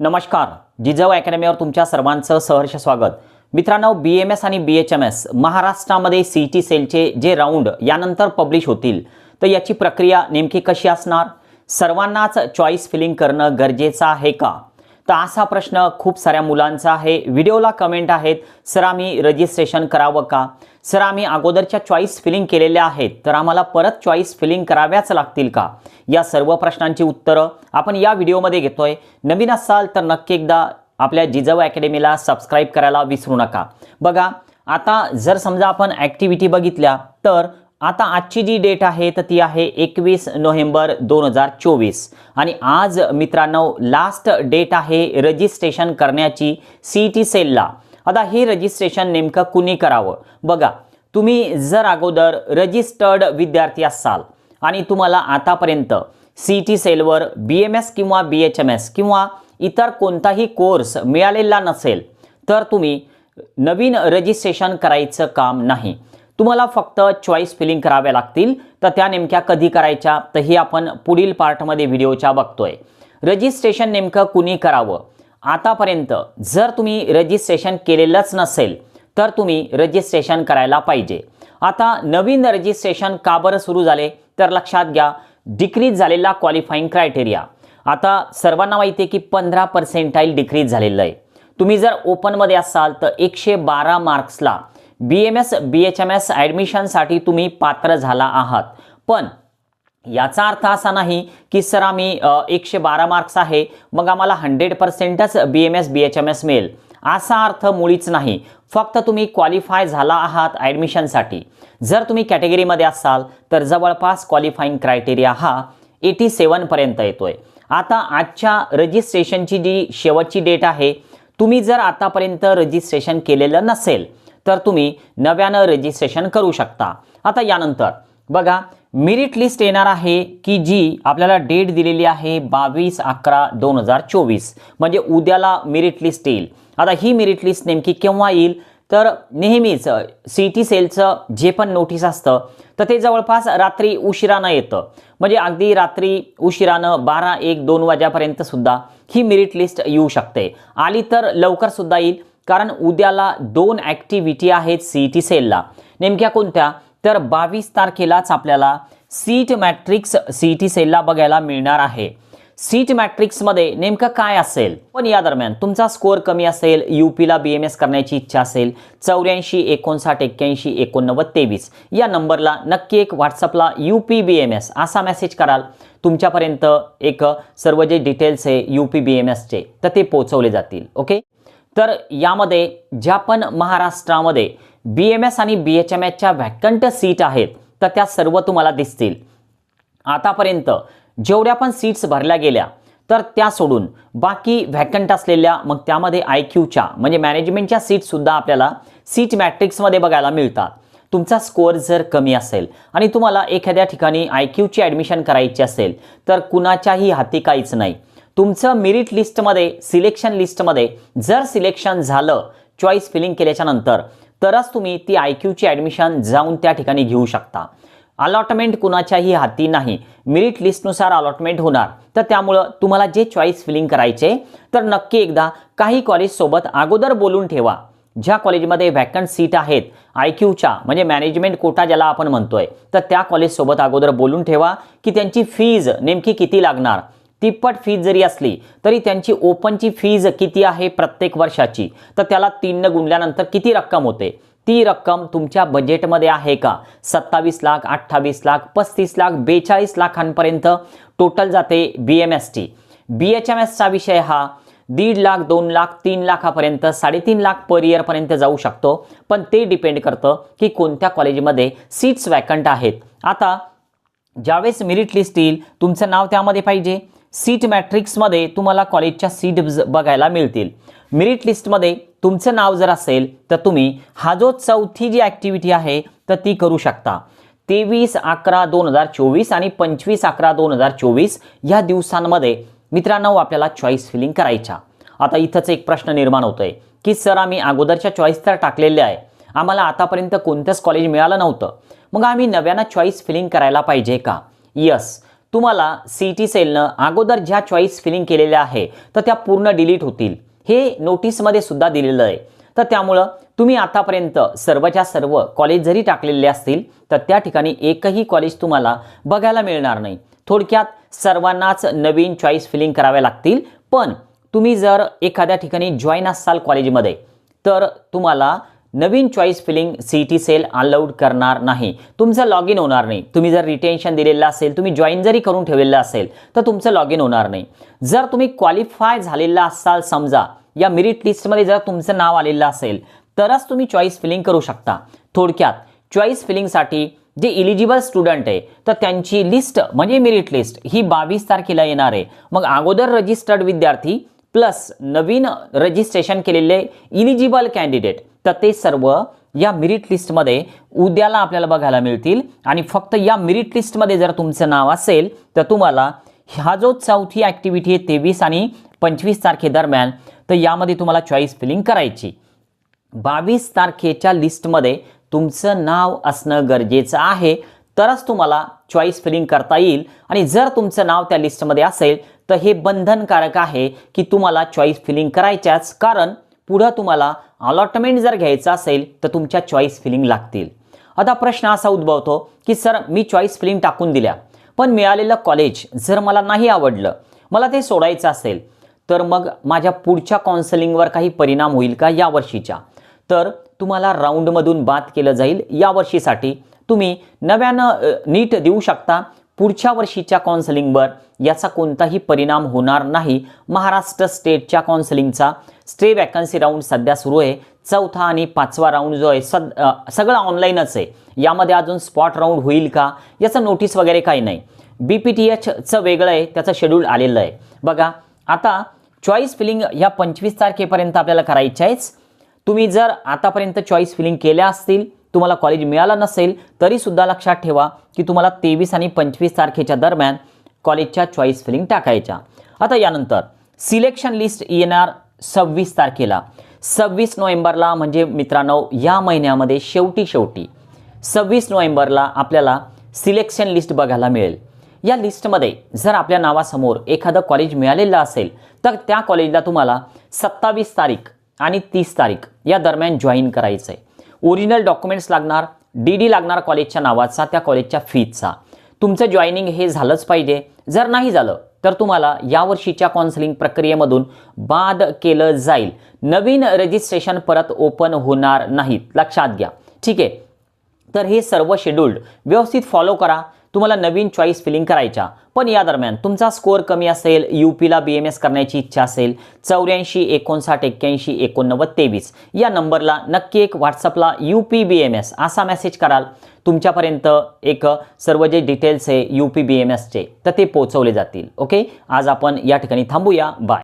नमस्कार. जिजाऊ अकॅडमीवर तुमच्या सर्वांचं सहर्ष स्वागत. मित्रांनो बी एम एस आणि बी एच एम एस महाराष्ट्रामध्ये सी टी सेलचे जे राऊंड यानंतर पब्लिश होतील तर याची प्रक्रिया नेमकी कशी असणार? सर्वांनाच चॉईस फिलिंग करणं गरजेचं आहे का? तर असा प्रश्न खूप साऱ्या मुलांचा आहे. व्हिडिओला कमेंट आहेत सर आम्ही रजिस्ट्रेशन करावं का? सर आम्ही अगोदरच्या चॉईस फिलिंग केलेल्या आहेत तर आम्हाला परत चॉईस फिलिंग कराव्याच लागतील का? या सर्व प्रश्नांची उत्तरं आपण या व्हिडिओमध्ये घेतोय. नवीन असाल तर नक्की एकदा आपल्या जिजाऊ अकॅडमीला सबस्क्राईब करायला विसरू नका. बघा आता जर समजा आपण ॲक्टिव्हिटी बघितल्या तर आता आजची जी डेट आहे तर ती आहे एकवीस नोव्हेंबर दोन हजार चोवीस. आणि आज मित्रांनो लास्ट डेट आहे रजिस्ट्रेशन करण्याची सी टी सेलला आता हे रजिस्ट्रेशन नेमकं कुणी करावं? बघा तुम्ही जर अगोदर रजिस्टर्ड विद्यार्थी असाल आणि तुम्हाला आतापर्यंत सी टी सेलवर बी एम एस किंवा बी एच एम एस किंवा इतर कोणताही कोर्स मिळालेला नसेल तर तुम्ही नवीन रजिस्ट्रेशन करायचं काम नाही. तुम्हाला फक्त चॉईस फिलिंग कराव्या लागतील. तर त्या नेमक्या कधी करायच्या? तर हे आपण पुढील पार्टमध्ये व्हिडिओच्या बघतोय. रजिस्ट्रेशन नेमकं कुणी करावं? आतापर्यंत जर तुम्ही रजिस्ट्रेशन केलेलंच नसेल तर तुम्ही रजिस्ट्रेशन करायला पाहिजे. आता नवीन रजिस्ट्रेशन का बरं सुरू झाले? तर लक्षात घ्या डिक्रीज झालेला क्वालिफाईंग क्रायटेरिया आता सर्वांना माहिती आहे की पंधरा पर्सेंटाईल डिक्रीज झालेलं आहे. तुम्ही जर ओपनमध्ये असाल तर एकशे बारा मार्क्सला B M S B H M S ॲडमिशनसाठी तुम्ही पात्र झाला आहात. पण याचा अर्थ असा नाही की सर आम्ही एकशे बारा मार्क्स आहे मग आम्हाला hundred पर्सेंटच B M S B H M S मिळेल. असा अर्थ मुळीच नाही. फक्त तुम्ही क्वालिफाय झाला आहात ॲडमिशनसाठी जर तुम्ही कॅटेगरीमध्ये असाल तर जवळपास क्वालिफाईंग क्रायटेरिया हा एटी सेवनपर्यंत येतोय. आता आजच्या रजिस्ट्रेशनची जी शेवटची डेट आहे तुम्ही जर आतापर्यंत रजिस्ट्रेशन केलेलं नसेल तर तुम्ही नव्यानं रजिस्ट्रेशन करू शकता. आता यानंतर बघा मेरिट लिस्ट येणार आहे की जी आपल्याला डेट दिलेली आहे बावीस अकरा दोन हजार चोवीस. म्हणजे उद्याला मेरिट लिस्ट येईल. आता ही मेरिट लिस्ट नेमकी केव्हा येईल? तर नेहमीच सी टी सेलचं जे पण नोटीस असतं तर ते जवळपास रात्री उशिरानं येतं. म्हणजे अगदी रात्री उशिरानं बारा एक दोन वाजेपर्यंत सुद्धा ही मेरिट लिस्ट येऊ शकते. आली तर लवकर सुद्धा येईल. कारण उद्याला दोन ॲक्टिव्हिटी आहेत सी टी सेलला नेमक्या कोणत्या? तर बावीस तारखेलाच आपल्याला सीट मॅट्रिक्स सी टी सेलला बघायला मिळणार आहे. सीट मॅट्रिक्समध्ये नेमकं काय असेल? पण या दरम्यान तुमचा स्कोअर कमी असेल यू पीला बी एम एस करण्याची इच्छा असेल चौऱ्याऐंशी एकोणसाठ एक्क्याऐंशी एकोणनव्वद तेवीस. या नंबरला नक्की एक व्हॉट्सअपला U P B M S असा मेसेज कराल. तुमच्यापर्यंत एक सर्व जे डिटेल्स आहे यू पी बी एम एसचे तर ते पोचवले जातील. ओके तर यामध्ये ज्या पण महाराष्ट्रामध्ये बी एम एस आणि बी एच एम एसच्या व्हॅकंट सीट आहेत तर त्या सर्व तुम्हाला दिसतील. आतापर्यंत जेवढ्या पण सीट्स भरल्या गेल्या तर त्या सोडून बाकी व्हॅकंट असलेल्या मग त्यामध्ये आय क्यूच्या म्हणजे मॅनेजमेंटच्या सीटसुद्धा आपल्याला सीट मॅट्रिक्समध्ये बघायला मिळतात. तुमचा स्कोअर जर कमी असेल आणि तुम्हाला एखाद्या ठिकाणी आय क्यूची ॲडमिशन करायची असेल तर कुणाच्याही हाती काहीच नाही. तुमचं मेरिट लिस्टमध्ये सिलेक्शन लिस्टमध्ये जर सिलेक्शन झालं चॉईस फिलिंग केल्याच्यानंतर तरच तुम्ही ती आय क्यूची ॲडमिशन जाऊन त्या ठिकाणी घेऊ शकता. अलॉटमेंट कुणाच्याही हाती नाही. मेरिट लिस्टनुसार अलॉटमेंट होणार. तर त्यामुळं तुम्हाला जे चॉईस फिलिंग करायचे तर नक्की एकदा काही कॉलेजसोबत अगोदर बोलून ठेवा. ज्या कॉलेजमध्ये व्हॅकंट सीट आहेत आय क्यूच्या म्हणजे मॅनेजमेंट कोटा ज्याला आपण म्हणतोय तर त्या कॉलेजसोबत अगोदर बोलून ठेवा की त्यांची फीज नेमकी किती लागणार. तिप्पट फीज जरी असली तरी त्यांची ओपनची फीज किती आहे प्रत्येक वर्षाची? तर त्याला तीननं गुणल्यानंतर किती रक्कम होते? ती रक्कम तुमच्या बजेटमध्ये आहे का? सत्तावीस लाख अठ्ठावीस लाख पस्तीस लाख बेचाळीस लाखांपर्यंत टोटल जाते B M S T B H M एसचा विषय हा दीड लाख दोन लाख तीन लाखापर्यंत साडेतीन लाख पर इयरपर्यंत जाऊ शकतो. पण ते डिपेंड करतं की कोणत्या कॉलेजमध्ये सीट्स वॅकंट आहेत. आता ज्यावेळेस मेरिट लिस्ट येईल तुमचं नाव त्यामध्ये पाहिजे. सीट मॅट्रिक्समध्ये तुम्हाला कॉलेजच्या सीट बघायला मिळतील. मेरिट लिस्टमध्ये तुमचं नाव जर असेल तर तुम्ही हा जो चौथी जी ॲक्टिव्हिटी आहे तर ती करू शकता. तेवीस अकरा दोन हजार चोवीस आणि पंचवीस अकरा दोन हजार चोवीस या दिवसांमध्ये मित्रांनो आपल्याला चॉईस फिलिंग करायच्या. आता इथंच एक प्रश्न निर्माण होतोय की सर आम्ही अगोदरच्या चॉईस तर टाकलेल्या आहे. आम्हाला आतापर्यंत कोणतंच कॉलेज मिळालं नव्हतं. मग आम्ही नव्यानं चॉईस फिलिंग करायला पाहिजे का? यस तुम्हाला सी टी सेलनं अगोदर ज्या चॉईस फिलिंग केलेल्या आहे तर त्या पूर्ण डिलीट होतील. हे नोटीसमध्ये सुद्धा दिलेलं आहे. तर त्यामुळं तुम्ही आतापर्यंत सर्वच्या सर्व कॉलेज जरी टाकलेले असतील तर त्या ठिकाणी एकही कॉलेज तुम्हाला बघायला मिळणार नाही. थोडक्यात सर्वांनाच नवीन चॉईस फिलिंग कराव्या लागतील पण तुम्ही जर एखाद्या ठिकाणी जॉईन असाल कॉलेजमध्ये तर तुम्हाला नवीन choice filling C T cell allowed करणार नाही. तुमचं लॉग इन होणार नाही. तुम्ही जर रिटेन्शन दिलेलं असेल तुम्ही जॉईन जरी करून ठेवलेलं असेल तर तुमचं लॉग इन होणार नाही. जर तुम्ही क्वालिफाय झालेला असाल समजा या मेरिट लिस्टमध्ये जर तुमचं नाव आलेलं असेल तरच तुम्ही चॉईस फिलिंग करू शकता. थोडक्यात चॉईस फिलिंगसाठी जे इलिजिबल स्टुडंट आहे तर त्यांची लिस्ट म्हणजे मेरिट लिस्ट ही बावीस तारखेला येणार आहे. मग अगोदर रजिस्टर्ड विद्यार्थी प्लस नवीन रजिस्ट्रेशन केलेले इलिजिबल कॅन्डिडेट तर ते सर्व या मेरिट लिस्टमध्ये उद्याला आपल्याला बघायला मिळतील. आणि फक्त या मेरिट लिस्टमध्ये जर तुमचं नाव असेल तर तुम्हाला हा जो चौथी ॲक्टिव्हिटी आहे तेवीस आणि पंचवीस तारखेदरम्यान तर यामध्ये तुम्हाला चॉईस फिलिंग करायची. बावीस तारखेच्या लिस्टमध्ये तुमचं नाव असणं गरजेचं आहे तरच तुम्हाला चॉईस फिलिंग करता येईल. आणि जर तुमचं नाव त्या लिस्टमध्ये असेल तर हे बंधनकारक आहे की तुम्हाला चॉईस फिलिंग करायच्याच. कारण पुढं तुम्हाला अलॉटमेंट जर घ्यायचं असेल तर तुमच्या चॉईस फिलिंग लागतील. आता प्रश्न असा उद्भवतो की सर मी चॉईस फिलिंग टाकून दिल्या पण मिळालेलं कॉलेज जर मला नाही आवडलं मला ते सोडायचं असेल तर मग माझ्या पुढच्या काउन्सलिंगवर काही परिणाम होईल का या वर्षीच्या? तर तुम्हाला राऊंडमधून बाद केलं जाईल या वर्षीसाठी. तुम्ही नव्यानं नीट देऊ शकता पुढच्या वर्षीच्या काउन्सलिंगवर याचा कोणताही परिणाम होणार नाही. महाराष्ट्र स्टेटच्या काउन्सलिंगचा स्टे वॅकन्सी राऊंड सध्या सुरू आहे. चौथा आणि पाचवा राऊंड जो आहे सद सगळं ऑनलाईनच आहे. यामध्ये अजून स्पॉट राऊंड होईल का? याचं नोटीस वगैरे काही नाही. बी पी टी एचचं वेगळं आहे त्याचं शेड्यूल आलेलं आहे. बघा आता चॉईस फिलिंग ह्या पंचवीस तारखेपर्यंत आपल्याला करायच्या आहेच तुम्ही जर आतापर्यंत चॉईस फिलिंग केल्या असतील तुम्हाला कॉलेज मिळालं नसेल तरीसुद्धा लक्षात ठेवा की तुम्हाला तेवीस आणि पंचवीस तारखेच्या दरम्यान कॉलेजच्या चॉईस फिलिंग टाकायच्या. आता यानंतर सिलेक्शन लिस्ट येणार सव्वीस तारखेला. सव्वीस नोव्हेंबरला म्हणजे मित्रांनो या महिन्यामध्ये शेवटी शेवटी सव्वीस नोव्हेंबरला आपल्याला सिलेक्शन लिस्ट बघायला मिळेल. या लिस्टमध्ये जर आपल्या नावासमोर एखादं कॉलेज मिळालेलं असेल तर त्या कॉलेजला तुम्हाला सत्तावीस तारीख आणि तीस तारीख या दरम्यान जॉईन करायचं आहे ओरिजिनल डॉक्युमेंट्स लागणार डी डी लागणार कॉलेजच्या नावाचा त्या कॉलेजच्या फीजचा. तुमचं जॉईनिंग हे झालंच पाहिजे. जर नाही झालं तर तुम्हाला यावर्षीच्या काउन्सिलिंग प्रक्रियेमधून बाद केलं जाईल. नवीन रजिस्ट्रेशन परत ओपन होणार नाहीत. लक्षात घ्या. ठीक आहे? तर हे सर्व शेड्यूल्ड व्यवस्थित फॉलो करा. तुम्हाला नवीन चॉईस फिलिंग करायच्या. पण या दरम्यान तुमचा स्कोअर कमी असेल यू पीला बी एम एस करण्याची इच्छा असेल चौऱ्याऐंशी एकोणसाठ एक्क्याऐंशी एकोणनव्वद तेवीस या नंबरला नक्की एक व्हॉट्सअपला U P B M S असा मेसेज कराल. तुमच्यापर्यंत एक सर्व जे डिटेल्स आहे यू पी बी एम एसचे तर ते पोचवले जातील. ओके आज आपण या ठिकाणी थांबूया. बाय